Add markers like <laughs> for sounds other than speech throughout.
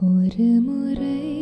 ஒரு முறை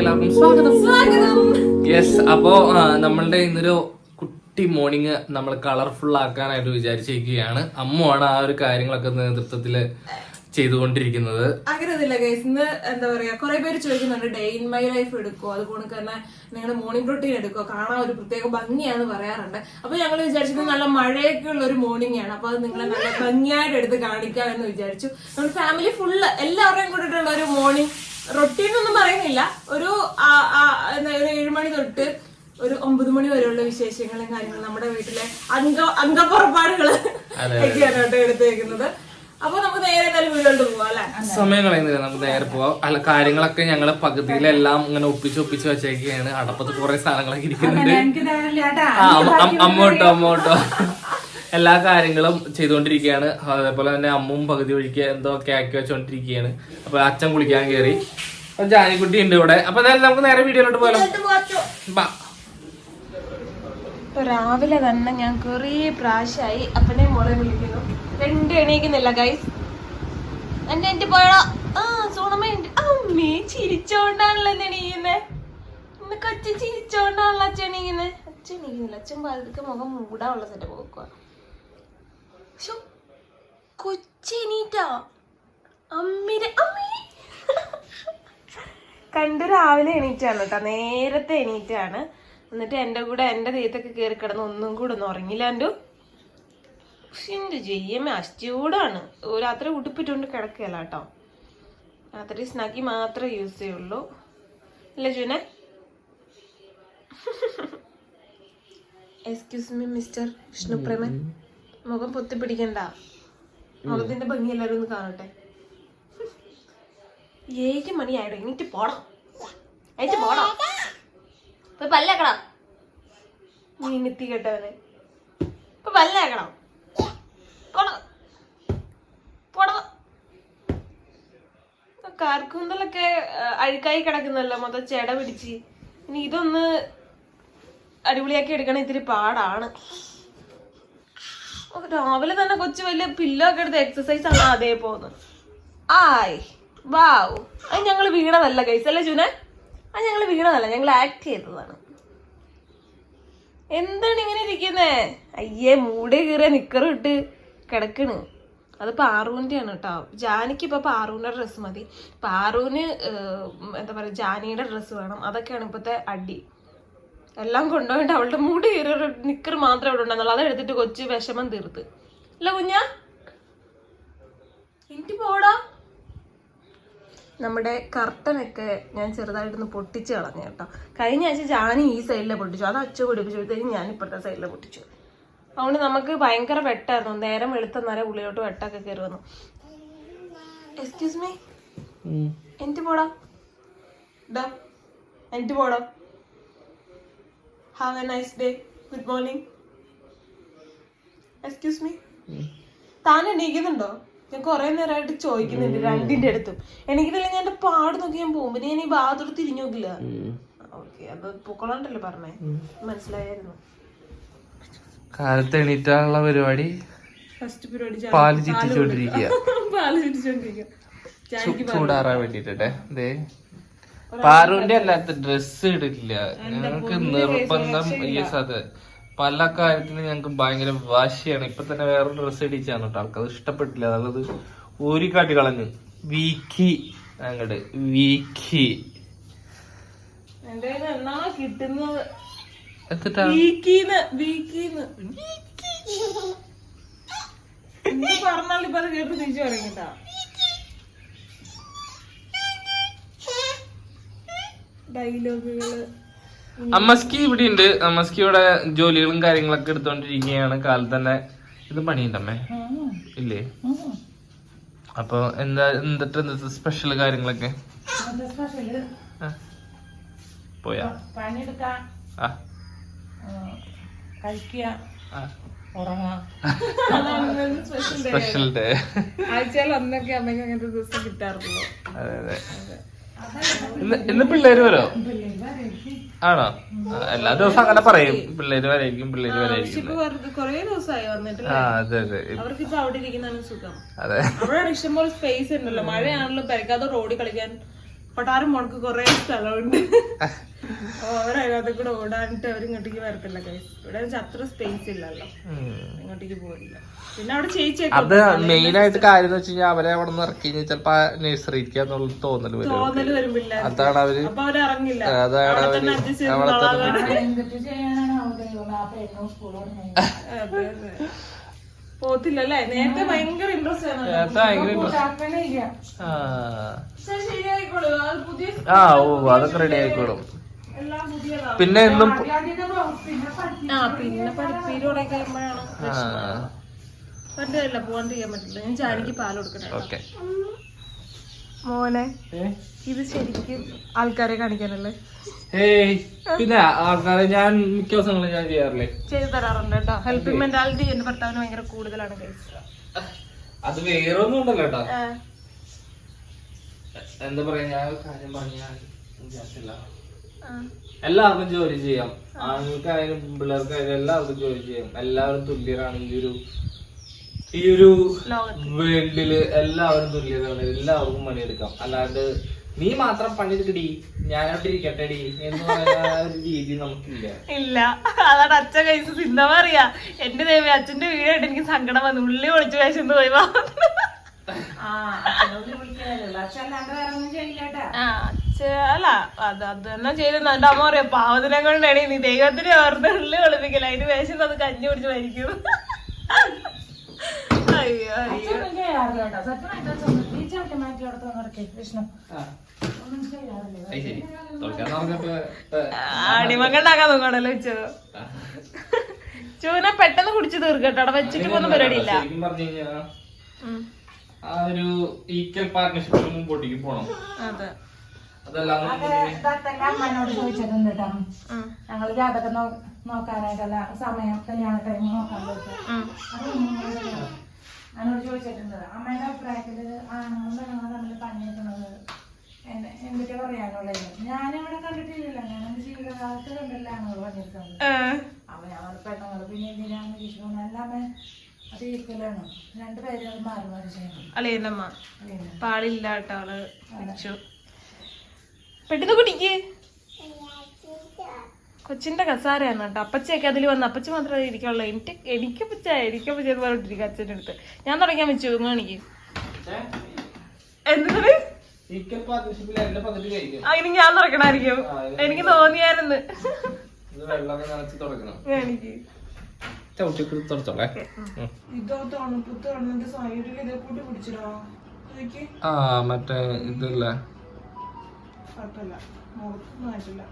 എല്ലാവർക്കും സ്വാഗതം. സ്വാഗതം. യെസ് അപ്പോ നമ്മളുടെ ഇന്നൊരു കുട്ടി മോർണിംഗ് നമ്മൾ കളർഫുൾ ആക്കാനായിട്ട് വിചാരിച്ചിരിക്കുകയാണ്. അമ്മുവാണ് ആ ഒരു കാര്യങ്ങളൊക്കെ നേതൃത്വത്തിൽ ചെയ്തുകൊണ്ടിരിക്കുന്നത്. അങ്ങനെയൊന്നുമില്ല ഗൈസ് ഇന്ന് എന്താ പറയാ കുറെ പേര് ചോദിക്കുന്നുണ്ട് ഡേ ഇൻ മൈ ലൈഫ് എടുക്കുമോ അതുകൊണ്ട് തന്നെ നിങ്ങളുടെ മോർണിംഗ് റൊട്ടീൻ എടുക്കുമോ കാണാൻ ഒരു പ്രത്യേക ഭംഗിയാന്ന് പറയാറുണ്ട്. അപ്പൊ ഞങ്ങൾ വിചാരിച്ചത് നല്ല മഴയൊക്കെ ഉള്ള ഒരു മോർണിംഗ് ആണ്. അപ്പൊ അത് നിങ്ങളെ നല്ല ഭംഗിയായിട്ട് എടുത്ത് കാണിക്കാം എന്ന് വിചാരിച്ചു നമ്മൾ ഫാമിലി ഫുള്ള് എല്ലാവരെയും കൂടിയിട്ടുള്ള ഒരു മോർണിംഗ് റൊട്ടീൻ ഒന്നും പറയുന്നില്ല. ഒരു ഏഴുമണി തൊട്ട് ഒരു ഒമ്പത് മണി വരെയുള്ള വിശേഷങ്ങളും കാര്യങ്ങളും നമ്മുടെ വീട്ടിലെ അംഗ അംഗപ്പുറപ്പാടുകൾ ഒക്കെയാണ് കേട്ടോ എടുത്തേക്കുന്നത്. അപ്പൊ നമുക്ക് നേരെ എന്തായാലും വീട്ടിലോട്ട് പോവാം അല്ലെ? സമയം കളയുന്നില്ല. നമുക്ക് നേരെ പോവാം. അല്ല കാര്യങ്ങളൊക്കെ ഞങ്ങൾ പകുതിയിലെല്ലാം ഇങ്ങനെ ഒപ്പിച്ച് ഒപ്പിച്ച് വെച്ചേക്കാണ്. അടപ്പത്ത് കുറെ സാധനങ്ങളൊക്കെ ഇരിക്കുന്നുണ്ട്. അമ്മോട്ടോ അമ്മ- എല്ലാ കാര്യങ്ങളും ചെയ്തുകൊണ്ടിരിക്കുകയാണ്. അതേപോലെ തന്നെ അമ്മും പകുതി ഒഴിക്കുക എന്തോ ഒക്കെ ആക്കി വെച്ചോണ്ടിരിക്കുകയാണ് അപ്പൊ അച്ഛൻ കുളിക്കാൻ കയറി അപ്പൊ ജാനിക്കുട്ടി ഉണ്ട് ഇവിടെ. അപ്പൊ എന്തായാലും നമുക്ക് നേരെ വീഡിയോയിലോട്ട് പോയാലോ. ഇപ്പൊ രാവിലെ തന്നെ ഞാൻ കുറേ പ്രാവശ്യമായി അപ്പനെ മോളെ വിളിക്കുന്നു. രണ്ട് എണീക്കുന്നില്ല ഗൈസ് എന്റെ എന്റെ പോയോ ആ സോണമ്മ ഉണ്ട് അമ്മേ ചിരിച്ചോണ്ടാണല്ലോ എണീക്കുന്നേ. എന്നൊക്കെ ഇന്ന് കൊച്ചു ചിരിച്ചോണ്ടാണല്ലോ അച്ഛൻ എണീക്കുന്നത് അച്ഛൻ എണീക്കുന്നില്ല. അച്ഛൻ പതുക്കെ മുഖം മൂടാനുള്ള സെറ്റ് പോക്കുക കൊച്ചെണീറ്റാ അമ്മിരെ അമ്മി. കണ്ടു രാവിലെ എണീറ്റാണ് കേട്ടോ നേരത്തെ എണീറ്റാണ്. എന്നിട്ട് എന്റെ കൂടെ എന്റെ ദേഹത്തൊക്കെ കയറി കിടന്ന് ഒന്നും കൂടെ ഒന്ന് ഉറങ്ങില്ല എന്റെ എന്ത് ചെയ്യമ്മ അസ്റ്റൂടാണ് രാത്രി ഉടുപ്പിട്ടുകൊണ്ട് കിടക്കുകയല്ല കേട്ടോ രാത്രി സ്നാക്കി മാത്രമേ യൂസ് ചെയ്യുള്ളൂ. അല്ലേ ജുനെ. Excuse me mister Vishnupreman. മുഖം പൊത്തി പിടിക്കണ്ട മുഖത്തിന്റെ ഭംഗി എല്ലാരും ഒന്ന് കാണട്ടെ. ഏഴ് മണിയായിട്ടോ എനിക്ക് പോണം. എനിക്ക് പോണം. പോയി പല്ലേക്കണം. നീ നെത്തി കേട്ടവനെ ഇപ്പൊ പല്ലേക്കണം. കാർക്കൂന്തലൊക്കെ അഴുക്കായി കിടക്കുന്നല്ലോ മൊത്തം ചെട പിടിച്ച്. ഇനി ഇതൊന്ന് അടിപൊളിയാക്കി എടുക്കണേ ഇത്തിരി പാടാണ്. രാവിലെ തന്നെ കൊച്ചു വലിയ പില്ലോ ഒക്കെ എടുത്ത് എക്സസൈസ് ആണ് അതേ പോകുന്നത് ആയ് വാവ്. അത് ഞങ്ങൾ വീണതല്ല ഗൈസ് അല്ലേ ജുനെ അത് ഞങ്ങൾ വീണതല്ല ഞങ്ങൾ ആക്ട് ചെയ്തതാണ്. എന്താണ് ഇങ്ങനെ ഇരിക്കുന്നേ? അയ്യേ മൂടെ കീറിയ നിക്കറും ഇട്ട് കിടക്കണ്. അത് ആണ് കേട്ടോ ജാനിക്ക് ഇപ്പൊ പാറൂന്റെ ഡ്രസ്സ് മതി. ഏഹ്, എന്താ പറയാ ജാനിയുടെ ഡ്രസ്സ് വേണം. അതൊക്കെയാണ് ഇപ്പോഴത്തെ അടി. എല്ലാം കൊണ്ടുപോയിട്ട് അവളുടെ മുടി ഒരു നിക്കർ മാത്രം അവിടെ ഉണ്ടെന്നുള്ളൂ അത് എടുത്തിട്ട് കൊച്ചു വിഷമം തീർത്ത്. അല്ല കുഞ്ഞ? എനിക്ക് പോടാ. നമ്മുടെ കർട്ടനൊക്കെ ഞാൻ ചെറുതായിട്ടൊന്ന് പൊട്ടിച്ച് കളഞ്ഞു കേട്ടോ. കഴിഞ്ഞ ആഴ്ച ജാനി ഈ സൈഡിലെ പൊട്ടിച്ചു. അത് അച്ഛ പൊടിപ്പിച്ചപ്പോഴത്തേക്കും ഞാൻ ഇപ്പുറത്തെ സൈഡിലെ പൊട്ടിച്ചു. അതുകൊണ്ട് നമുക്ക് ഭയങ്കര വെട്ടായിരുന്നു നേരം വെളുത്തന്നേരം ഉള്ളിലോട്ട് വെട്ടൊക്കെ കയറി വന്നു. Excuse me. എനിക്ക് പോടാ. ഡാ എനിക്ക് പോടാ. Have a nice day good morning excuse me താൻ എണീക്കുന്നുണ്ടോ? ഞാൻ കുറെ നേരമായിട്ട് ചോദിക്കുന്നുണ്ട് രണ്ടിന്റെ അടുത്തും. എനിക്കിതില്ല ഞാൻ എന്റെ പാട് നോക്കി ഞാൻ പോകും. പിന്നെ ഞാൻ ഈ ബാത്റൂം തിരിഞ്ഞു നോക്കില്ല. ഓക്കെ അത് പൊക്കോളാണ്ടല്ലേ പറഞ്ഞേ. മനസ്സിലായിരുന്നു കാലത്ത് എണീറ്റാനുള്ള പരിപാടി? ഫസ്റ്റ് പരിപാടി പാൽ ചുറ്റിച്ചോണ്ടിരിക്കുക പാൽ ചുറ്റിച്ചോണ്ടിരിക്കുക ചൂടാറാൻ വേണ്ടിട്ടേ പാറുവിന്റെ അല്ലാത്ത ഡ്രസ് ഇടില്ല. ഞങ്ങൾക്ക് നിർബന്ധം യെസ് അതെ പല കാര്യത്തിനും ഞങ്ങൾക്ക് ഭയങ്കര വാശിയാണ്. ഇപ്പൊ തന്നെ വേറൊരു ഡ്രസ് ഇടിച്ചാണ് കേട്ടോ. ആൾക്കത് ഇഷ്ടപ്പെട്ടില്ല. അതായത് കാട്ടി കളഞ്ഞു. വീക്കി. അങ്ങട് വീക്കി. കിട്ടുന്നത്? പറഞ്ഞാലും ഇപ്പൊ കേട്ട് തിരിച്ചു പറയണ്ട ഡയലോഗുകൾ. അമ്മസ്കി ഇവിടെ ഉണ്ട് അമ്മസ്കി ഇവിടെ ജോലികളും കാര്യങ്ങളൊക്കെ എടുത്തോണ്ടിരിക്കുകയാണ്. കാലത്ത് തന്നെ ഇത് പണിയുണ്ടമ്മേ ഇല്ലേ? അപ്പൊ എന്താ എന്തിട്ട് എന്താ സ്പെഷ്യൽ കാര്യങ്ങളൊക്കെ. പോയാ. സ്പെഷ്യൽ ഡേ <laughs> ആഴ്ചയിൽ അന്നൊക്കെ അമ്മയ്ക്ക് അങ്ങനത്തെ ദിവസം കിട്ടാറുള്ളൂ. അതെ. അതെ. ഇന്ന് പിള്ളേര് വരോ ആണോ? എല്ലാ ദിവസവും അങ്ങനെ പറയും. പിള്ളേര് വരായിരിക്കും പിള്ളേര് വരായിരിക്കും കൊറേ ദിവസമായി വന്നിട്ട് ആ അതെ അതെ. അവർക്ക് ഇപ്പൊ അവിടെ ഇരിക്കുന്നതാണ് സുഖം. അതെ. അവിടെ ഇഷ്ടംപോലെ സ്പേസ് ഉണ്ടല്ലോ. മഴയാണല്ലോ പെരക്കാതെ റോഡിൽ കളിക്കാൻ. പട്ടാരം മോൾക്ക് കൊറേ സ്ഥലമുണ്ട്. <laughs> അപ്പൊ അവരതിനകത്ത് കൂടെ ഓടാനിട്ട് അവർ ഇങ്ങോട്ടേക്ക് വരത്തില്ല. ഇവിടെ അത്ര സ്പേസ് ഇല്ലല്ലോ. ഇങ്ങോട്ടേക്ക് പോകില്ല പിന്നെ അവിടെ ചേച്ചി അത് മെയിൻ ആയിട്ട് കാര്യം എന്ന് വെച്ചാൽ അവരെ അവിടെ നിന്ന് ഇറക്കി ചിലപ്പോ നഴ്സറി ഇരിക്കാന്നുള്ള തോന്നൽ വരും തോന്നൽ അതാണ് അവർ അപ്പൊ അവർ ഇറങ്ങില്ല. അതാണ് അവർ അവിടെ. <laughs> പോത്തില്ലല്ലേ? നേരത്തെ ഭയങ്കര ഇൻട്രസ്റ്റ് ആണ്. ആ. ഓ അതൊക്കെ റെഡി ആയിക്കോളും. പിന്നെ എന്നും ആ പിന്നെ കഴിയുമ്പോഴാണ് ചെയ്യാൻ പറ്റില്ല. ഞാൻ പാൽ കൊടുക്കട്ടെ ഓക്കെ. മോനെ ഇത് ശരിക്കും ആൾക്കാരെ കാണിക്കാനല്ലേ? ഏയ് പിന്നെ ആൾക്കാരെ ഞാൻ മിക്ക ദിവസങ്ങളും ഞാൻ ചെയ്യാറില്ലേ? ചെയ്തു തരാറുണ്ട് കേട്ടോ. ഹെൽപ്പിംഗ് മെന്റാലിറ്റി എന്റെ ഭർത്താവിന് ഭയങ്കര കൂടുതലാണ് അത് വേറെ ഒന്നും ഉണ്ടല്ലോ കേട്ടോ. എന്താ പറയാ ഞാൻ കാര്യം പറഞ്ഞാൽ വിചാരിച്ചില്ല. എല്ലാവർക്കും ജോലി ചെയ്യാം. ആണുങ്ങൾക്കായാലും പിള്ളേർക്കായാലും എല്ലാവർക്കും ജോലി ചെയ്യാം. എല്ലാവരും തുല്യരാണ് ഈ ഒരു ഈ ഒരു. വേൾഡിൽ എല്ലാവരും തുല്യരാണ്. എല്ലാവർക്കും പണിയെടുക്കാം. അല്ലാണ്ട് നീ മാത്രം പണിയെടുക്കടി. ഞാനോട്ട് ഇരിക്കട്ടെടി എന്ന് പറയുന്ന ഒരു രീതി നമുക്കില്ല. ഇല്ല. അതാണ് അച്ഛൻ കഴിച്ച് സിനിമ പറയാ. എന്റെ ദൈവം അച്ഛന്റെ വീടായിട്ട് എനിക്ക് സങ്കടം വന്നു. ഉള്ളി ഒളിച്ചു കഴിച്ചെന്ന് പോയി വാ. ആ അച്ഛനോട് വിളിക്കാനല്ലോ അച്ഛൻ വേറെ ഒന്നും അല്ല അത് അത് തന്നെ ചെയ്തെന്ന് എന്റെ അമ്മ പറയാ പാവത്തിനെ കൊണ്ടാണ് നീ ദൈവത്തിന് ഓർത്ത് ഉള്ളി ഒളിപ്പിക്കല അതിന് വേഷം അത് കഞ്ഞി പിടിച്ച് മരിക്കും. അയ്യോ അടിമക്കണ്ടാക്കാൻ നോക്കണല്ലോ ചൂനെ പെട്ടെന്ന് കുടിച്ചു തീർക്കട്ടോ. അവിടെ വെച്ചിട്ട് പോകുന്ന പരിപാടിയില്ല. ഇല്ല പറഞ്ഞു കഴിഞ്ഞാൽ ഉം. ആ ഒരു ഈക്വൽ പാർട്ട്ണർഷിപ്പിന് മുമ്പോട്ടേക്ക് പോണം. അതെ. അമ്മനോട് കേട്ടോ. ജാതകം നോക്കാനായിട്ടല്ല സമയം കല്യാണ ടൈം നോക്കാൻ എന്നോട് ചോദിച്ചിട്ടുണ്ട് അമ്മയുടെ അഭിപ്രായത്തിൽ ആണുങ്ങളും പെണ്ണുങ്ങളും തമ്മിൽ പണിയെടുക്കുന്നത് എന്നെ- എന്തൊക്കെ പറയാനുള്ളത്? ഞാനിവിടെ കണ്ടിട്ടില്ലല്ലോ ഞാൻ എന്റെ ജീവിതകാലത്ത് കണ്ടില്ല ആണുങ്ങൾ പണിയെടുക്കുന്നത് ഏ, അപ്പൊ ഞാൻ പെണ്ണുങ്ങൾ പിന്നെ എല്ലാം രണ്ടുപേരും മാറി മാറി ചെയ്യണം അളിയനമ്മ. പിന്നെ പാലില്ല കേട്ടോ അവൾ കുടിച്ചു പെട്ടെന്ന് കുടിക്ക്. കൊച്ചിന്റെ കസാരയാണ് കേട്ടോ. അപ്പച്ചയൊക്കെ അതിൽ വന്ന് അപ്പച്ച മാത്രമേ ഇരിക്കുള്ളൂ. എനിക്ക് എനിക്ക് അപ്പച്ച എനിക്ക് അപ്പച്ച എന്ന് പറഞ്ഞിട്ടിരിക്കും അച്ഛന്റെ അടുത്ത്. ഞാൻ തുടങ്ങാൻ വെച്ചു എന്താണ് കഴിഞ്ഞു അതിന് ഞാൻ തുറക്കണായിരിക്കും എനിക്ക് തോന്നിയായിരുന്നു. ചവിട്ടി എനിക്ക് ആ മറ്റേ ഇതല്ലേ? കുഴപ്പമില്ല. മുഖത്തൊന്നും ആയിട്ടില്ല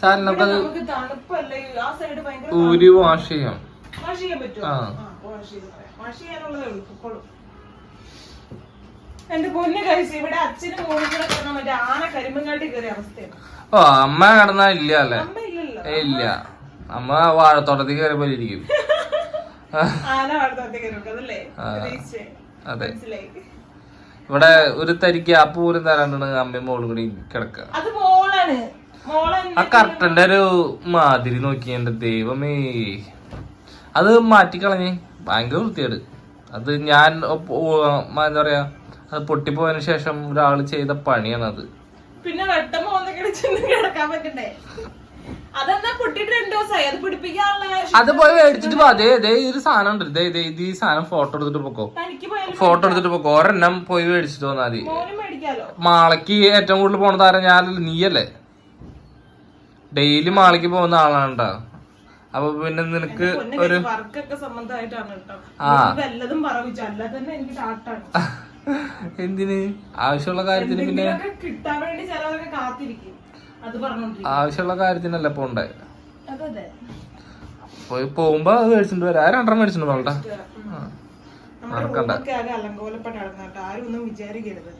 സാറിന് നമുക്കത് നമുക്ക് തണുപ്പല്ലേ? ആ സൈഡ് ഭയങ്കര ഊരി വാഷ് ചെയ്യാം. വാഷ് ചെയ്യാൻ പറ്റുമോ? ആ. വാഷ് ചെയ്ത് പറയാം വാഷ് ചെയ്യാനുള്ളതേ ഉള്ളൂ. പൊക്കോളൂ. എന്റെ പൊന്നു കഴിച്ച് ഇവിടെ അച്ഛനും മോനും കൂടെ കിടന്ന മറ്റേ ആന കരിമ്പങ്കാട്ടി കയറിയ അവസ്ഥയാണ്. ഓ അമ്മ കിടന്നാ ഇല്ല അല്ലേ? അമ്മ ഇല്ലല്ലോ. ഏ, ഇല്ല. അമ്മ വാഴത്തോട്ടത്തിൽ കയറി പോലെ ഇരിക്കും. <laughs> ആന അതല്ലേ? അതെ. മനസ്സിലായി. ഇവിടെ ഒരു തരി ഗ്യാപ്പ് പോലും തരാണ്ടാണ് അമ്മയും മോളും കൂടി കിടക്കുക അത് മോളാണ്. മോളെ ആ കർട്ടന്റെ ഒരു മാതിരി നോക്കി എന്റെ ദൈവമേ. അത് മാറ്റിക്കളഞ്ഞ്. ഭയങ്കര വൃത്തിയാണ് അത് ഞാൻ എന്താ പറയാ അത് പൊട്ടിപ്പോയതിനു ശേഷം ഒരാൾ ചെയ്ത പണിയാണ് അത് പിന്നെ വെട്ടം പോകുന്ന കിടക്കാൻ പറ്റണ്ടേ? അതെന്നാ പൊട്ടിട്ട് രണ്ടു ദിവസമായി? അത് പിടിപ്പിക്കാനുള്ള അത് പോയി മേടിച്ചിട്ട് പോ അതേ ദേ ഈ ഒരു സാധനം ഉണ്ട് ദേ ഇത് ഈ സാധനം ഫോട്ടോ എടുത്തിട്ട് പൊക്കോ. തനിക്ക് പോയാലും ഫോട്ടോ എടുത്തിട്ട് പൊക്കോ. ഒരെണ്ണം പോയി മേടിച്ചിട്ട് വന്നാൽ മതി. മോനും മേടിക്കാലോ? മാളയ്ക്ക് ഏറ്റവും കൂടുതൽ പോണ താരം ഞാൻ നീയല്ലേ? ഡെയിലി മാളയ്ക്ക് പോകുന്ന ആളാണ് കേട്ടോ അപ്പൊ പിന്നെ നിനക്ക് ഒരു വർക്കൊക്കെ സംബന്ധമായിട്ടാണ് കേട്ടോ. ആ. ഇത് വല്ലതും പറവിച്ചു. അല്ലാതെ തന്നെ എനിക്ക് ടാട്ടാണ് എന്തിന്? ആവശ്യമുള്ള കാര്യത്തിന് പിന്നെ എന്തെങ്കിലുമൊക്കെ കിട്ടാൻ വേണ്ടി ചിലവരൊക്കെ കാത്തിരിക്കും. ആവശ്യമുള്ള കാര്യത്തിനല്ല അതെ പോയി പോകുമ്പോ അത് മേടിച്ചിട്ട് വരാം. ആ രണ്ടെണ്ണം മേടിച്ചിട്ട് അലങ്കോലപ്പെട്ട് നടന്നിട്ട് ആരും ഒന്നും വിചാരിക്കരുത്.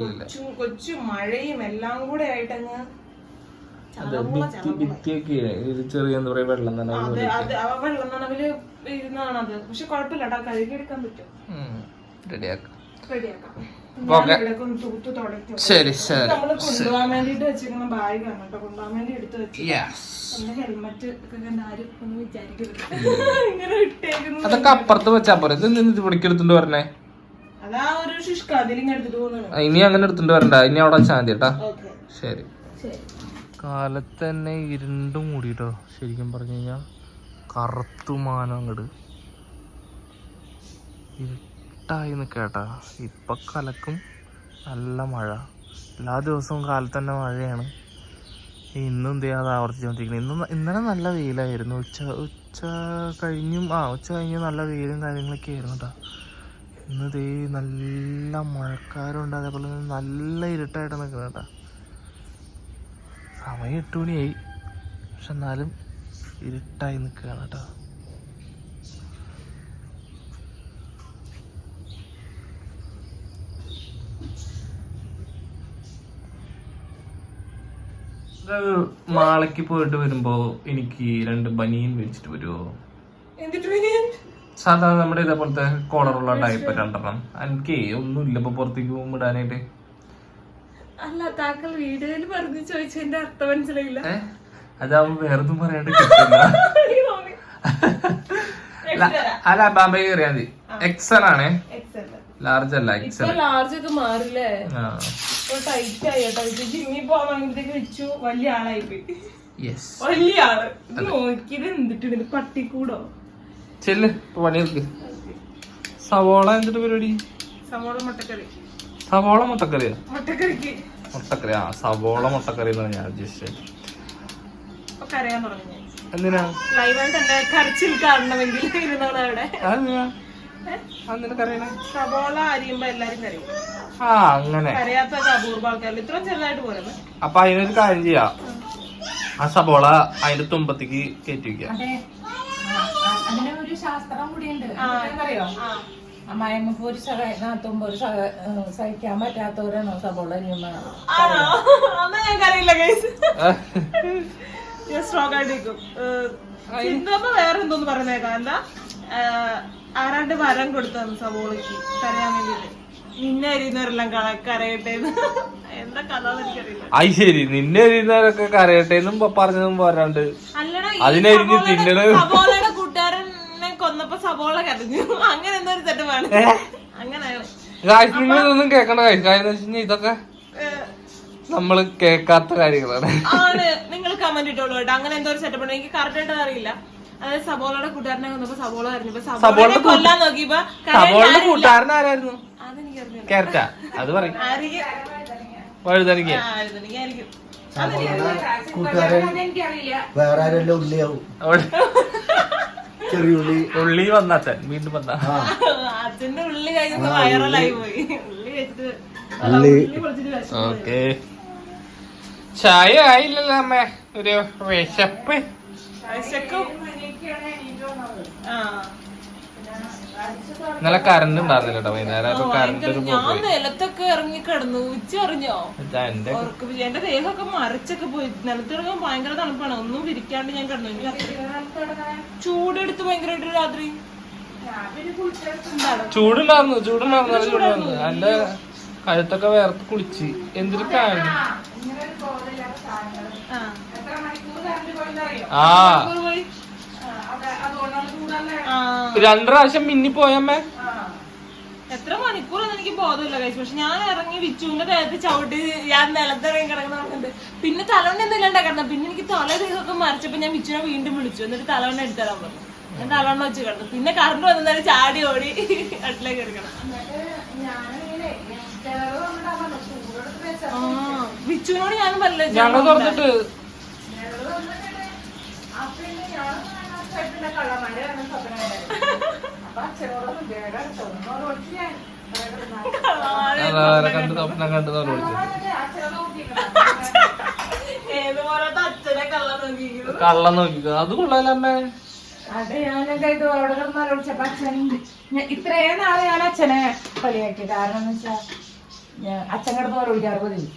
കൊച്ചു കൊച്ചു മഴയും എല്ലാം കൂടെ ആയിട്ടങ്ങ്. ഭിത്തിയൊക്കെ ചെറിയ എന്താ പറയാ വെള്ളം ആ വെള്ളം നനവിൽ ഇരുന്നതാണത് പക്ഷെ കുഴപ്പമില്ലടാ കഴുകിയെടുക്കാൻ പറ്റും. റെഡിയാക്കാം. റെഡിയാക്കാം. ശരി ശരി. അതൊക്കെ അപ്പുറത്ത് വെച്ചാ പോരെ. ഇത് നിന്ന് വരണേ? അതിലിങ്ങനെ എടുത്തിട്ട് പോകുന്നത് ഇനി അങ്ങനെ എടുത്തിട്ട് വരണ്ട. ഇനി അവിടെ വെച്ചാൽ മതി കേട്ടാ. ശരി. കാലത്ത് തന്നെ ഇരുണ്ടും മൂടിട്ടോ ശരിക്കും പറഞ്ഞു കഴിഞ്ഞാൽ കറുത്തു മാനം അങ്ങട്. ഇരുട്ടായി കേട്ടാ. ഇപ്പൊ കലക്കും നല്ല മഴ. എല്ലാ ദിവസവും കാലത്ത് തന്നെ മഴയാണ്. ഇന്നും എന്ത് ചെയ്യാതെ ആവർത്തിച്ചുകൊണ്ടിരിക്കുന്നത് ഇന്നും ഇന്നലെ നല്ല വെയിലായിരുന്നു. ഉച്ച ഉച്ച കഴിഞ്ഞും ആ ഉച്ച കഴിഞ്ഞ് നല്ല വെയിലും കാര്യങ്ങളൊക്കെ ആയിരുന്നു കേട്ടോ ഇന്ന് ദേ നല്ല മഴക്കാരുണ്ട്. അതേപോലെ തന്നെ നല്ല ഇരുട്ടായിട്ട് നിൽക്കുന്നത് കേട്ടോ സമയം എട്ട് മണിയായി. പക്ഷെ എന്നാലും ഇരുട്ടായി നിൽക്കുകയാണ് കേട്ടോ മാളയ്ക്ക് പോയിട്ട് വരുമ്പോ എനിക്ക് രണ്ട് ബനിയൻ മേടിച്ചിട്ട് വരുമോ സാധാരണ നമ്മുടെ ഇതേപോലത്തെ കോളറുള്ള ടൈപ്പ് രണ്ടെണ്ണം. എനിക്ക് ഒന്നുമില്ല ഇപ്പൊ പുറത്തേക്ക് പോകുമ്പോൾ ഇടാനായിട്ട്. അല്ല താങ്കൾ വീഡിയോയിൽ പറഞ്ഞു ചോദിച്ചതിന്റെ അർത്ഥം മനസ്സിലായില്ല. അതാവും അതാവുമ്പോ വേറൊന്നും പറയാണ്ട് കിട്ടില്ല <laughs> അല്ല ബാമ്പേ കയറിയാ മതി. എക്സൽ ആണേ. XL. ലാർജ് അല്ല ലാർജ് ഒക്കെ മാറില്ലേ? ടൈറ്റ് ആയി വെച്ചു വലിയ ആളായി പോയി. യെസ് വലിയ ആൾ. നോക്കിയത് പട്ടിക്കൂടോ? ചെല്ല് പണിയെടുക്ക് സവോള എന്തിട്ട് പരിപാടി? സവോള മുട്ടക്കറി. സവോള മുട്ടക്കറിയോ? മുട്ടക്കറിക്ക്. മുട്ടക്കറി ആ സവോള മുട്ടക്കറി എന്നാണ് ഞാൻ ഉദ്ദേശിച്ചത്. ഇപ്പൊ കരയാൻ തുടങ്ങി. ഞാൻ എന്തിനാ ലൈവായിട്ട് എന്റെ കരച്ചിൽ കാണണമെങ്കിൽ? <laughs> ഇരുന്നോളെ അരിയുമ്പോ എല്ലാരും കരയും. ആ അങ്ങനെ. കരയാത്ത അപൂർവ ആൾക്കാരിൽ ഇത്രയും ചെറുതായിട്ട് അപ്പൊ അതിനൊരു കാര്യം ചെയ്യാ. ആ സബോള അതിന്റെ തുമ്പത്തേക്ക് കയറ്റി വെക്കാം അതിന് ഒരു ശാസ്ത്രം കൂടിയുണ്ട്. അറിയോ? അമ്മായിമ്മക്ക് ഒരു സഹായ നാത്തുമ്പോ ഒരു സഹായ- ഏഹ് സഹിക്കാൻ പറ്റാത്തവരാണോ സബോള അരിയുമ്പോ ആണോ? അന്നാ ഞാൻ സ്ട്രോങ് ആയിട്ടിരിക്കും. വേറെ എന്തോന്ന് പറയുന്നേക്കാം എന്താ? ആരാണ്ട് വരം കൊടുത്തു സവോളിക്ക് തരാൻ വേണ്ടിട്ട്. നിന്നെ അരിയുന്നവരെല്ലാം കരയട്ടെ എന്താ കഥ എനിക്കറിയില്ല. അത് ശരി നിന്നെ എഴുതുന്നവരൊക്കെ കരയട്ടെ എന്നും പറഞ്ഞതും പോരാണ്ട് അല്ലടാ ഈ അതിനരിഞ്ഞ് സവോളയുടെ- തിന്നണത് സവോളയുടെ കൂട്ടുകാരനെ കൊന്നപ്പോ സവോള കരഞ്ഞു. അങ്ങനെ എന്തോ ഒരു സെറ്റപ്പാണ് അങ്ങനെ. ഗായ്സ് കേൾക്കണ്ട കാര്യം എന്ന് വെച്ച് കഴിഞ്ഞാൽ ഇതൊക്കെ ഏഹ്, നമ്മൾ കേൾക്കാത്ത കാര്യങ്ങളാണ്. ആണ്. നിങ്ങൾ കമന്റ് ഇട്ടോളൂ കേട്ടോ. അങ്ങനെ എന്തോ ഒരു സെറ്റപ്പ് ഉണ്ട്? എനിക്ക് കറക്റ്റ് ആയിട്ട് അറിയില്ല. സബോളയുടെ കൂട്ടുകാരനെ കൊന്നപ്പോ സബോള പറഞ്ഞു സബോള കൊല്ലാൻ നോക്കിയപ്പോ കൂട്ടുകാരൻ ആരായിരുന്നു ക്യാരറ്റാ അത് പറയും. വേറെ ആരെല്ലാം ഉള്ളിയാവും. ചെറിയ ഉള്ളി. ഉള്ളി വന്നാച്ചൻ വീണ്ടും വന്ന. ആ. അച്ഛന്റെ ഉള്ളി കഴിഞ്ഞപ്പോ വൈറലായി പോയി. ഉള്ളി വെച്ചിട്ട് ഉള്ളി. ഓക്കെ. ചായ ആയില്ലല്ലോ അമ്മേ. ഒരു വിശപ്പ്. വിശക്കും. ഇന്നലെ കറണ്ട് ഉണ്ടായിരുന്നില്ല കേട്ടോ വൈകുന്നേരം അപ്പൊ കറണ്ട് ഒരു ഞാൻ പോയി. നിലത്തൊക്കെ ഇറങ്ങി കിടന്നു ഉച്ച അറിഞ്ഞോ ഇതാ എന്റെ ഉറക്കം. എന്റെ ദേഹമൊക്കെ മറിച്ചൊക്കെ പോയി. നിലത്തിറങ്ങാൻ ഭയങ്കര തണുപ്പാണ്. ഒന്നും വിരിക്കാണ്ട് ഞാൻ കിടന്നു. എനിക്ക് ചൂടെടുത്ത് ഭയങ്കരമായിട്ട് രാത്രി. ചൂടുണ്ടായിരുന്നു ചൂടുണ്ടായിരുന്നു നല്ല ചൂടുണ്ടായിരുന്നു എന്റെ കഴുത്തൊക്കെ വേർത്ത് കുളിച്ച്. എന്തൊരു കാര്യം ആ എത്ര മണിക്കൂർ കറണ്ട് പോയെന്നറിയോ ആ ഒരു പോയി. അതുകൊണ്ടാണ് ചൂടാണ് ആ രണ്ടു പ്രാവശ്യം മിന്നി പോയമ്മേ എത്ര മണിക്കൂറൊന്നും എനിക്ക് ബോധമില്ല കഴിച്ചു പക്ഷെ ഞാൻ ഇറങ്ങി വിച്ചുവിന്റെ ദേഹത്ത് ചവിട്ടി ഞാൻ നിലത്തിറങ്ങി കിടക്കുന്നുണ്ട് പിന്നെ തലവണ്ണ എന്തെല്ലാം കിടന്ന. പിന്നെ എനിക്ക് തല ദേഹമൊക്കെ മറിച്ചപ്പോ ഞാൻ വിച്ചുവിനെ വീണ്ടും വിളിച്ചു. എന്നിട്ട് തലവണ്ണ എടുത്തരാൻ പറഞ്ഞു. ഞാൻ തലവണ്ണ വെച്ച് കിടന്നു. പിന്നെ കറണ്ട് വന്നേരം ചാടി ഓടി അടുത്തേക്ക് എടുക്കണം. വിച്ചുവിനോട് ഞാൻ പറഞ്ഞില്ല ഞങ്ങൾ തുറന്നിട്ട് കിണറ് വന്നിട്ട് അപ്പൊ പിന്നെ ഞാൻ പിന്നെ കള്ളന്മാരെയാണ് സ്വപ്നം. അപ്പൊ അച്ഛനോടൊന്നും വേഗം വിളിച്ചു ഞാൻ. അതാരെ കണ്ട് സ്വപ്നം കണ്ട് വിളിച്ചത് നോക്കിക്കണം ഏതുപോലത്തെ കള്ള നോക്കിക്കോ. അത് കൊള്ളാലോ അമ്മേ. അതെ ഇത് അവിടെ അച്ഛൻ ഇത്രയും നാളെ ഞാൻ അച്ഛനെ കളിയാക്കി കാരണം എന്ന് വെച്ചാ ഞാൻ അച്ഛൻ കിടന്ന് ഓരോഴിക്കാറ് പതിവ്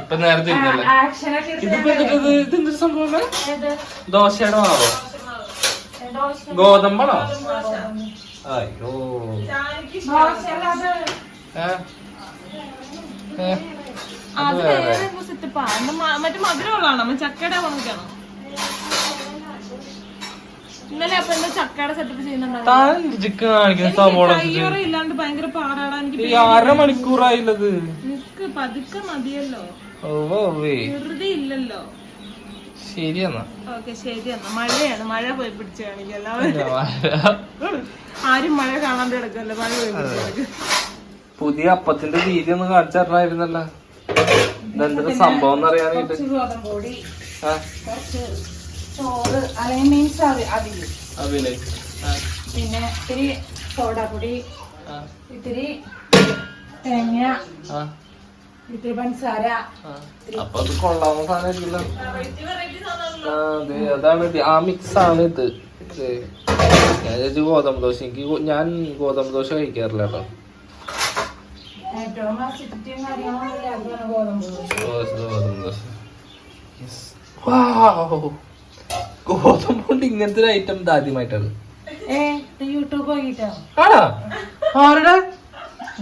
ഇപ്പൊ നേരത്തെ ഇതിപ്പോ സംഭവം ഏത്? ദോശയുടെ മാവോ? ഗോതമ്പാണോ അയ്യോ. മറ്റേ മധുരമുള്ളതാണോ? നമ്മ ചക്കയുടെ വന്നിട്ടാണോ ഇന്നലെ അപ്പൊ എന്താ ചക്കയുടെ സെറ്റപ്പ് ചെയ്യുന്നുണ്ടോ താൻ ചിക്കൻ കാണിക്കുന്ന സവോള കയ്യോറ ഇല്ലാണ്ട് ഭയങ്കര പാടാടാ. എനിക്ക് ഈ അര മണിക്കൂറായില്ലത്. നിക്ക് പതുക്കെ മതിയല്ലോ. ഓ ഓക്കെ ശരി എന്നാ മഴയാണ്. മഴ പോയി പിടിച്ച് കാണിക്കും എല്ലാവരും. ആരും മഴ കാണാൻ കിടക്കല്ലോ? മഴ പോയി പിടിച്ച് പുതിയ അപ്പത്തിന്റെ രീതി ഒന്ന് കാണിച്ചിട്ടുണ്ടായിരുന്നല്ലോ ഇതെന്തൊരു സംഭവം എന്ന് അറിയാനായിട്ട് ചോറ് അല്ലെങ്കിൽ മീൻസ് പിന്നെ ഇത്തിരി സോഡാപ്പൊടി ഇത്തിരി തേങ്ങ ഇത്തിരി പഞ്ചസാര. അപ്പൊ അത് കൊള്ളാവുന്ന സാധനമായിരിക്കില്ല അതെ അതാണ്. ആ മിക്സ് ആണ് ഇത്. ഞാൻ വിചാരിച്ചു ഗോതമ്പ് ദോശ. എനിക്ക് ഞാൻ ഗോതമ്പ് ദോശ കഴിക്കാറില്ല കേട്ടോ. ഗോതമ്പ് ദോശ. ഗോതമ്പ് കൊണ്ട് ഇങ്ങനത്തെ ഒരു ഐറ്റം ആദ്യമായിട്ടാണ്. ആണോ? ആരുടെ?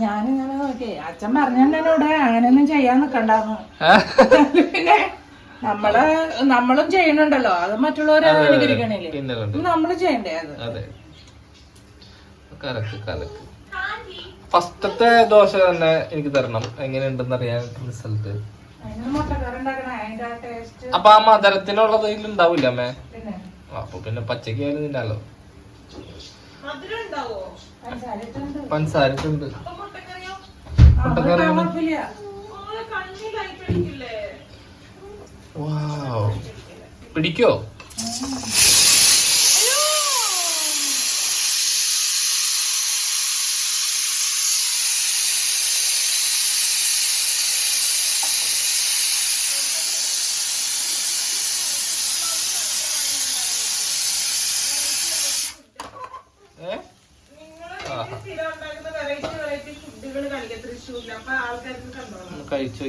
ഞാനിങ്ങനെ നോക്കി. അച്ഛൻ പറഞ്ഞോട് അങ്ങനെയൊന്നും ചെയ്യാൻ നിക്കണ്ടാന്ന്. ആ? പിന്നെ നമ്മൾ നമ്മളും ചെയ്യണുണ്ടല്ലോ അത് മറ്റുള്ളവരെ അനുകരിക്കണില്ലേ. നമ്മൾ ചെയ്യണ്ടേ അത്? അതെ. കലക്ക് കലക്ക്. ഫസ്റ്റത്തെ ദോശ തന്നെ എനിക്ക് തരണം. എങ്ങനെയുണ്ടെന്ന് അറിയാൻ റിസൾട്ട് അപ്പൊ ആ മധുരത്തിനുള്ളത് ഇതിലുണ്ടാവില്ല അമ്മേ? പിന്നെ? അപ്പൊ പിന്നെ പച്ചക്ക് ആയാലും തിന്നാലോ? മധുരം മുട്ടക്കറിയാണ്. പിടിക്കോ? കഴിച്ചു.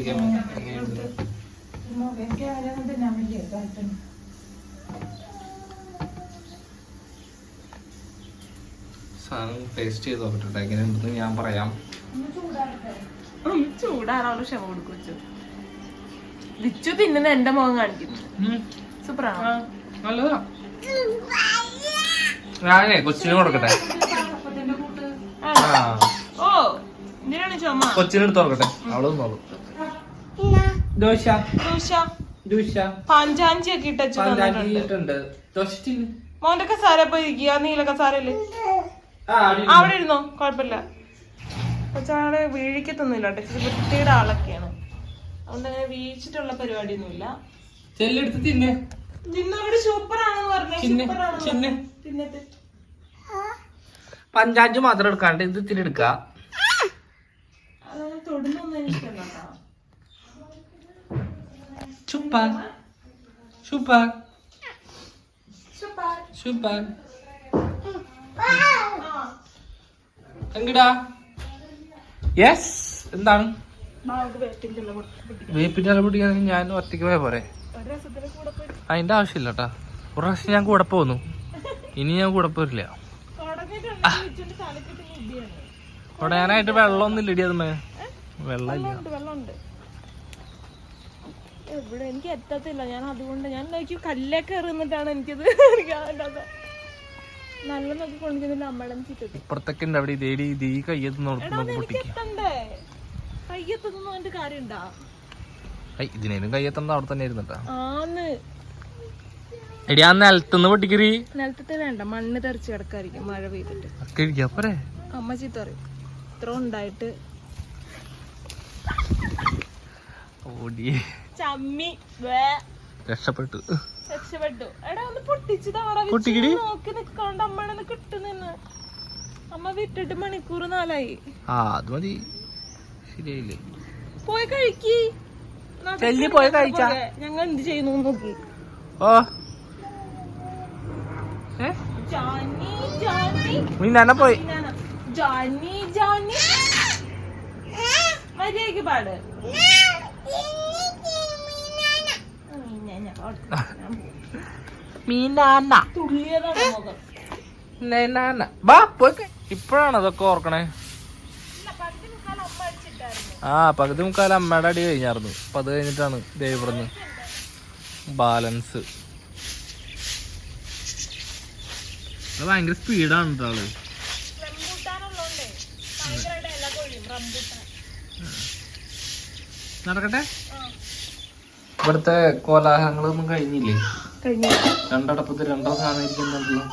സാധനം ടേസ്റ്റ് ചെയ്ത് നോക്കട്ടെ. എങ്ങനെയുണ്ടെന്ന് ഞാൻ പറയാം. ചൂടാറാവുള്ള ക്ഷമ കൊടുക്കുച്ചു വിച്ചു തിന്നുന്ന എന്റെ മുഖം കാണിക്കുന്നു സൂപ്പറാണ് നല്ലതാ. ഞാനേ കൊച്ചിന് കൊടുക്കട്ടെ. കൊച്ചിനെടുത്ത് കൂട്ട് ആ. ഓ ദോശ. ദോശ. ദോശ. പാഞ്ചാഞ്ചി ഒക്കെ ഇട്ടു തന്നിട്ടുണ്ട്. ദോശ മോന്റെ കസാര പോയി ഇരിക്കുക നീല കസാരല്ലേ ആ അവിടെ ഇരുന്നോ? കുഴപ്പമില്ല. കൊച്ചാളെ വീഴിക്കത്തൊന്നുമില്ല കേട്ടോ. വൃത്തിയുടെ ആളൊക്കെയാണ്. അതുകൊണ്ട് അങ്ങനെ വീഴിച്ചിട്ടുള്ള പരിപാടിയൊന്നുമില്ല. ചെല്ലെടുത്ത് തിന്നെ. ജിന്നോട് സൂപ്പർ ആണെന്ന് പറഞ്ഞു. പഞ്ചാഞ്ച് മാത്രം എടുക്കാണ്ട് ഇത് ഇത്തിരി എടുക്ക. തൊടുന്നൊന്നും എനിക്കല്ല സൂപ്പർ സൂപ്പർ സൂപ്പർ സൂപ്പർ എങ്കടാ യെസ് എന്താണ്? വേപ്പിന്റെ ഇല പൊടിക്കാണെങ്കിൽ ഞാൻ ഒറ്റയ്ക്ക് പോയ പോരെ. അതിന്റെ ആവശ്യമില്ല കേട്ടാ ഒരു പ്രാവശ്യം ഞാൻ കൂടെ പോന്നു. ഇനി ഞാൻ കൂടെ പോരില്ല. ഉടയാനായിട്ട് വെള്ളമൊന്നും ഇല്ലടി അതുമേ വെള്ളമില്ല. എവിടെ? എനിക്ക് എത്തത്തില്ല. ഞാൻ അതുകൊണ്ട് ഞാൻ നോക്കി കല്ലൊക്കെ എറിയുന്നിട്ടാണ് എനിക്കത് എനിക്കത് നല്ല നോക്കി കൊണ്ടിരിക്കുന്നില്ല അമ്മളം ചുറ്റത്ത് ഇപ്പുറത്തൊക്കെ ഉണ്ട് അവിടെ. ഈ എത്തണ്ടേ? കയ്യെത്തുന്നു എന്റെ ഇതിനേലും കയ്യെത്തണ്ട അവിടെ തന്നെ ഇരുന്നിട്ടാ. ആന്ന്. എടി ആ നിലത്തുനിന്ന് പൊട്ടിക്കറി. നിലത്തത്തെ വേണ്ട. മണ്ണ് തെറിച്ച് കിടക്കായിരിക്കും മഴ പെയ്തിട്ട്. അമ്മ ചീത്ത പറയും ഇത്ര ഉണ്ടായിട്ട്. ചമ്മി. വേ. രക്ഷപ്പെട്ടു. രക്ഷപ്പെട്ടു. എടാ ഒന്ന് പൊട്ടിച്ചു താടാ നോക്കി നിക്കണ്ട അമ്മണെന്ന് കിട്ടുന്നെന്ന് അമ്മ വിട്ടിട്ട് മണിക്കൂർ നാലായി. ആ അത് മതി. ശരിയായില്ലേ? പോയി കഴിക്കി. പോയി കഴിച്ചാ? ഞങ്ങൾ എന്ത് ചെയ്യുന്നു നോക്കി. ഓ. ഏ? ജാനി ജാനി മിന്നാന പോയി. ജാനി ജാനി മര്യാദയ്ക്ക് പാട്. മീനാന നാന്ന. ബാ പോയി. ഇപ്പോഴാണ് അതൊക്കെ ഓർക്കണേ? ആ പകുതി മുക്കാൽ അമ്മയുടെ അടി കഴിഞ്ഞായിരുന്നു. അപ്പൊ അത് കഴിഞ്ഞിട്ടാണ് ദേവിടുന്ന് ബാലൻസ്. അത് ഭയങ്കര സ്പീഡാണ് കേട്ടോ ആൾ. നടക്കട്ടെ? ഇവിടുത്തെ കോലാഹലങ്ങളൊന്നും കഴിഞ്ഞില്ലേ? രണ്ടടപ്പത്തിൽ രണ്ടടപ്പത്ത് രണ്ടോ സാധനം ഇരിക്കുന്നുണ്ടല്ലോ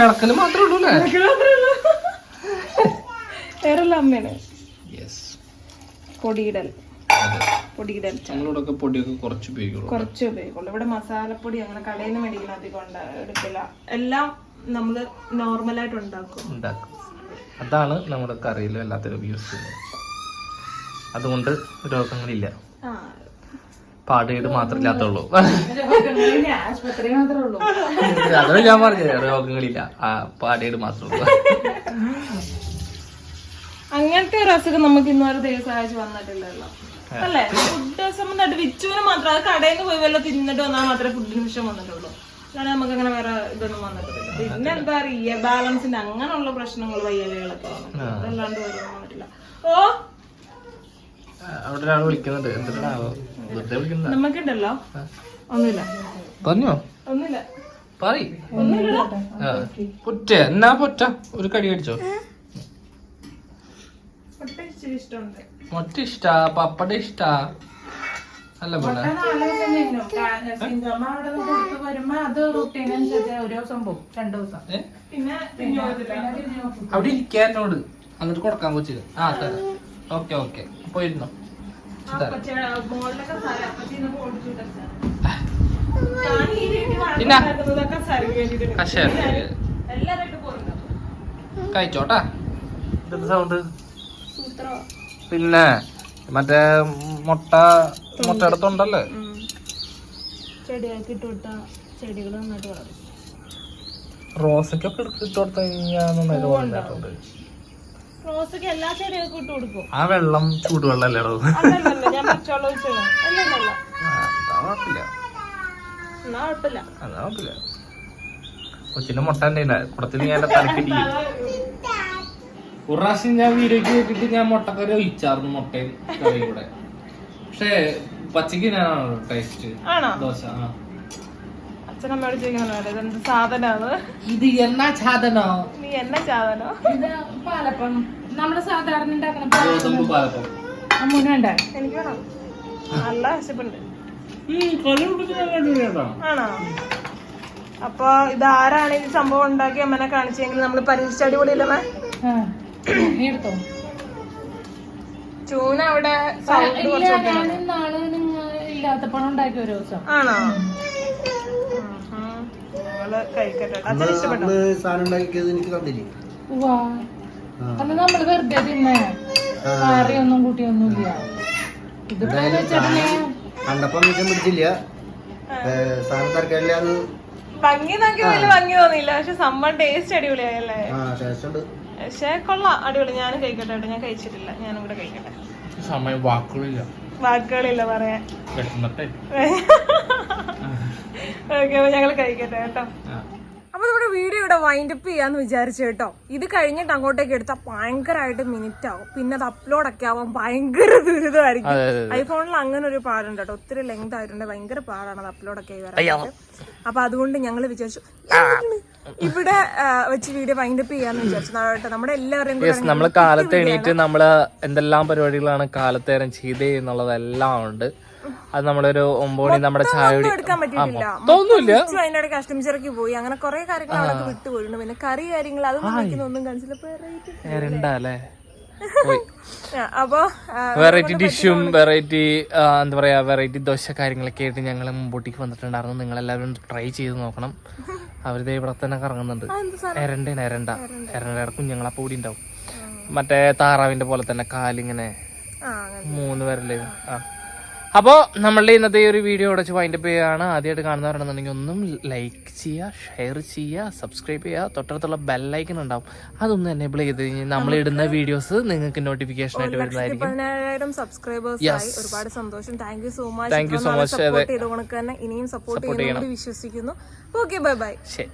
ഇളക്കൽ മാത്രമേ ഉള്ളൂ അമ്മയാണ് പൊടിയിടൽ. പൊടിയിടൽ ഞങ്ങളിവിടെ പൊടിയൊക്കെ കുറച്ച് ഉപയോഗിക്കുള്ളൂ കുറച്ച് ഉപയോഗിക്കുള്ളൂ. ഇവിടെ മസാലപ്പൊടി അങ്ങനെ കടയിൽ നിന്ന് മേടിക്കുന്ന അധികം എടുക്കില്ല. എല്ലാം നമ്മൾ നോർമലായിട്ട് ഉണ്ടാക്കും. ഉണ്ടാക്കും. അതാണ് നമ്മുടെ കറിയിലും എല്ലാത്തിലും യൂസ് ചെയ്യുന്നത്. അതുകൊണ്ട് രോഗങ്ങളില്ല. പാടുകേട് മാത്രമില്ലാത്തുള്ളൂ അതാണ് ഞാൻ പറഞ്ഞത് രോഗങ്ങളില്ല ആ പാടുകേട് മാത്രമേ ഉള്ളൂ അങ്ങനത്തെ ഒരു അസുഖം നമുക്ക് ഇന്നൊരു ദിവസമായിട്ട് സഹായിച്ച് വന്നിട്ടില്ലല്ലോ. അല്ലേ? ഫുഡ് സംബന്ധമായിട്ട് വിച്ചുവിന് മാത്രം. അത് കടയിൽ നിന്ന് പോയി വല്ല തിന്നിട്ട് വന്നാൽ മാത്രമേ ഫുഡിന് വിഷയം വന്നിട്ടുള്ളൂ. അല്ലാതെ നമുക്ക് അങ്ങനെ വേറെ ഇതൊന്നും വന്നിട്ടില്ല. പിന്നെ എന്താ അറിയ ബാലൻസിന്റെ അങ്ങനെയുള്ള പ്രശ്നങ്ങൾ വയ്യലുകളൊക്കെ അതല്ലാണ്ട് വേറെ വന്നിട്ടില്ല. ഓ അവിടെ ഒരാൾ വിളിക്കുന്നുണ്ട്. എന്തിനാവോ വെറുതെ വിളിക്കുന്ന നമുക്കുണ്ടല്ലോ ഒന്നുമില്ല. പറഞ്ഞോ? ഒന്നുമില്ല. പറ പൊറ്റ. എന്നാ പൊറ്റ? ഒരു കടി കടിച്ചോ മൊട്ട ഇഷ്ടാ? പപ്പട ഇഷ്ടാ? അല്ല പോലെ. അവിടെ ഇരിക്കാനോട് അങ്ങോട്ട് കൊടുക്കാൻ കൊച്ചിന്. ആ തരാം. Okay okay. പോയിരുന്നോ. കഴിച്ചോട്ടാ. സൗണ്ട് സൂത്രം പിന്നെ മറ്റേ മുട്ട മുട്ടയുടെ തൊണ്ടല്ലേ? ചെടിയാക്കി ഇട്ട് വിട്ട ചെടികൾ നന്നായിട്ട് വളരും. റോസയ്ക്കൊക്കെ ഇട്ട് കൊടുത്തു കഴിഞ്ഞാൽ നന്നായിട്ട് വളർന്നിട്ടുണ്ട്. റോസൊക്കെ എല്ലാ ചെടികൾക്കും ഇട്ട് കൊടുക്കും. ആ വെള്ളം ചൂടുവെള്ളല്ലേ ഞാൻ പച്ചവെള്ളം ഒഴിച്ചത് അല്ലല്ല കുഴപ്പമില്ല. എന്നാ കുഴപ്പമില്ല. അത് കുഴപ്പമില്ല. കൊച്ചിന്റെ മുട്ട തന്നെ കുടത്തിൽ ഞാൻ തലക്കിടിക്കും ഒരു പ്രാവശ്യം ഞാൻ വീഡിയോക്ക് നോക്കിയിട്ട് ഞാൻ മുട്ടക്കറി ഒഴിച്ചാർന്നു മുട്ടയും കറിയും കൂടെ. പക്ഷേ പച്ചക്ക് ഞാൻ ടേസ്റ്റ് ആണോ? ദോശ ആ. അച്ഛനമ്മയോട് ഇതെന്ത് സാധനമാണ് ഇത് എന്നാ സാധനോ? നീ എന്നാ സാധനോ ഇത് പാലപ്പം. നമ്മൾ സാധാരണ ഉണ്ടാക്കണം എനിക്ക് വേണം. നല്ല വിശപ്പുണ്ട് ആണോ? അപ്പൊ ഇത് ആരാണ് ഈ സംഭവം ഉണ്ടാക്കി അമ്മനെ കാണിച്ചെങ്കിൽ നമ്മൾ പരീക്ഷിച്ച അടിപൊളി എടുത്തോ. ചൂന അവിടെ സൗണ്ട് കുറച്ച് ഒരു ദിവസം. ആണോ. ഞങ്ങൾ കഴിക്കട്ടെ. അച്ഛൻ ഇഷ്ടപ്പെട്ടോ? സാധനം ഉണ്ടാക്കിയത് എനിക്ക് തന്നില്ലേ. അന്ന് നമ്മൾ വെറുതെ തിന്നേ. കറിയൊന്നും കൂട്ടിയൊന്നുമില്ല. ഇതിപ്പോ വെച്ചിട്ടുണ്ടെങ്കിൽ കണ്ടപ്പം മിച്ചം പിടിച്ചില്ല സാധനം തരക്കാനില്ല അത്. ഭംഗി നോക്കി വലിയ ഭംഗി തോന്നിയില്ല. പക്ഷെ സംഭവം ടേസ്റ്റ് അടിപൊളിയായല്ലേ? ആ ടേസ്റ്റ് ഉണ്ട്. പക്ഷെ കൊള്ളാം. അടിപൊളി. ഞാനും കഴിക്കട്ടെ കേട്ടോ. ഞാൻ കഴിച്ചിട്ടില്ല. ഞാനും കൂടെ കഴിക്കട്ടെ. സമയം വാക്കുകളില്ല. വാക്കുകളില്ല പറയാൻ. വിഷമത്തെ. <laughs> ഞങ്ങൾ കഴിക്കട്ടെ കേട്ടോ. അപ്പൊ നമ്മുടെ വീഡിയോ ഇവിടെ വൈൻഡ് അപ്പ് ചെയ്യാന്ന് വിചാരിച്ചു കേട്ടോ. ഇത് കഴിഞ്ഞിട്ട് അങ്ങോട്ടേക്ക് എടുത്താൽ ഭയങ്കരമായിട്ട് മിനിറ്റ് ആവും. പിന്നെ അത് അപ്ലോഡ് ഒക്കെ ആവാൻ ഭയങ്കര ദുരിതമായിരിക്കും. ഐഫോണിൽ അങ്ങനെ ഒരു പാടുണ്ട് കേട്ടോ. ഒത്തിരി ലെങ്ത് ആയിട്ടുണ്ട്. ഭയങ്കര പാടാണ് അത് അപ്ലോഡ് ഒക്കെ ആയി അപ്പൊ അതുകൊണ്ട് ഞങ്ങൾ വിചാരിച്ചു ഇവിടെ വെച്ച് വീഡിയോ വൈൻഡ് അപ്പ് ചെയ്യാന്ന് വിചാരിച്ചു. നമ്മുടെ എല്ലാവരും നമ്മൾ കാലത്ത് എണീറ്റ് നമ്മൾ എന്തെല്ലാം പരിപാടികളാണ് കാലത്തേരം ചെയ്തേ എന്നുള്ളതെല്ലാം ഉണ്ട്. അത് നമ്മളൊരു ഒമ്പോണി നമ്മുടെ ചായ കുടി എടുക്കാൻ പറ്റിയിട്ടില്ല. തോന്നുന്നില്ല ഉച്ച അതിന്റെ കസ്റ്റംസിറക്കി പോയി. അങ്ങനെ കുറെ കാര്യങ്ങൾ അവിടെ വിട്ടുപോയിട്ടുണ്ട് പിന്നെ കറി കാര്യങ്ങൾ അത് ഒന്നും കാണിച്ചില്ല അപ്പൊ വെറൈറ്റി ഡിഷും വെറൈറ്റി എന്താ പറയാ വെറൈറ്റി ദോശ കാര്യങ്ങളൊക്കെ ആയിട്ട് ഞങ്ങൾ മുമ്പോട്ടേക്ക് വന്നിട്ടുണ്ടായിരുന്നു. നിങ്ങൾ എല്ലാവരും ട്രൈ ചെയ്ത് നോക്കണം. അവരിത് ഇവിടെ തന്നെ കറങ്ങുന്നുണ്ട്. എരണ്ട. എരണ്ട. എരണ്ടയുടെ കുഞ്ഞുങ്ങളപ്പോൾ കൂടി ഉണ്ടാവും. മറ്റേ താറാവിന്റെ പോലെ തന്നെ കാലിങ്ങനെ മൂന്ന് പേരല്ലേ ആ. അപ്പോൾ നമ്മളുടെ ഇന്നത്തെ ഈ ഒരു വീഡിയോ അടച്ച് വൈൻഡപ്പ് ചെയ്യുകയാണ്. ആദ്യമായിട്ട് കാണുന്നവരാണെന്നുണ്ടെങ്കിൽ ഒന്നും ലൈക്ക് ചെയ്യുക ഷെയർ ചെയ്യുക സബ്സ്ക്രൈബ് ചെയ്യുക. തൊട്ടടുത്തുള്ള ബെല്ലൈക്കൺ ഉണ്ടാവും. അതൊന്ന് എനേബിൾ ചെയ്ത് കഴിഞ്ഞാൽ നമ്മൾ ഇടുന്ന വീഡിയോസ് നിങ്ങൾക്ക് നോട്ടിഫിക്കേഷൻ ആയിട്ട് വരുന്നതായിരിക്കും. ഒരുപാട് സന്തോഷം. Thank you so much thank you so much ഇനിയും സപ്പോർട്ട് ചെയ്യണം. വിശ്വസിക്കുന്നു. ഓക്കെ ബൈ ബൈ ശരി.